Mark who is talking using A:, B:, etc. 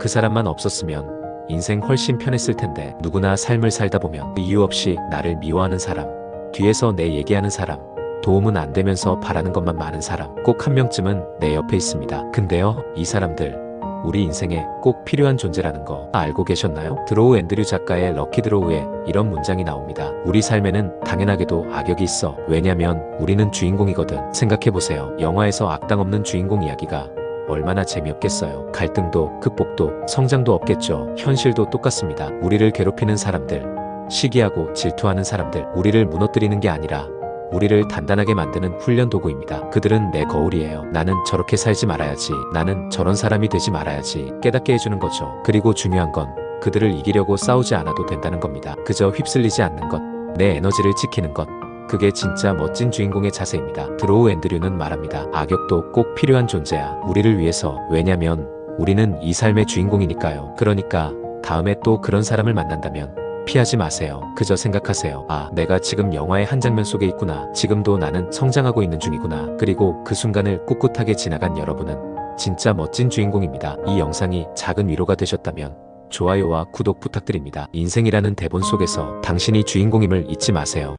A: 그 사람만 없었으면 인생 훨씬 편했을 텐데 누구나 삶을 살다 보면 이유 없이 나를 미워하는 사람, 뒤에서 내 얘기하는 사람, 도움은 안 되면서 바라는 것만 많은 사람 꼭 한 명쯤은 내 옆에 있습니다. 근데요, 이 사람들 우리 인생에 꼭 필요한 존재라는 거 알고 계셨나요? 드로우 앤드류 작가의 럭키 드로우에 이런 문장이 나옵니다. 우리 삶에는 당연하게도 악역이 있어. 왜냐면 우리는 주인공이거든. 생각해보세요. 영화에서 악당 없는 주인공 이야기가 얼마나 재미없겠어요. 갈등도, 극복도, 성장도 없겠죠. 현실도 똑같습니다. 우리를 괴롭히는 사람들, 시기하고 질투하는 사람들, 우리를 무너뜨리는 게 아니라 우리를 단단하게 만드는 훈련 도구입니다. 그들은 내 거울이에요. 나는 저렇게 살지 말아야지. 나는 저런 사람이 되지 말아야지. 깨닫게 해주는 거죠. 그리고 중요한 건 그들을 이기려고 싸우지 않아도 된다는 겁니다. 그저 휩쓸리지 않는 것, 내 에너지를 지키는 것. 그게 진짜 멋진 주인공의 자세입니다. 드로우 앤드류는 말합니다. 악역도 꼭 필요한 존재야. 우리를 위해서. 왜냐면 우리는 이 삶의 주인공이니까요. 그러니까 다음에 또 그런 사람을 만난다면 피하지 마세요. 그저 생각하세요. 아, 내가 지금 영화의 한 장면 속에 있구나. 지금도 나는 성장하고 있는 중이구나. 그리고 그 순간을 꿋꿋하게 지나간 여러분은 진짜 멋진 주인공입니다. 이 영상이 작은 위로가 되셨다면 좋아요와 구독 부탁드립니다. 인생이라는 대본 속에서 당신이 주인공임을 잊지 마세요.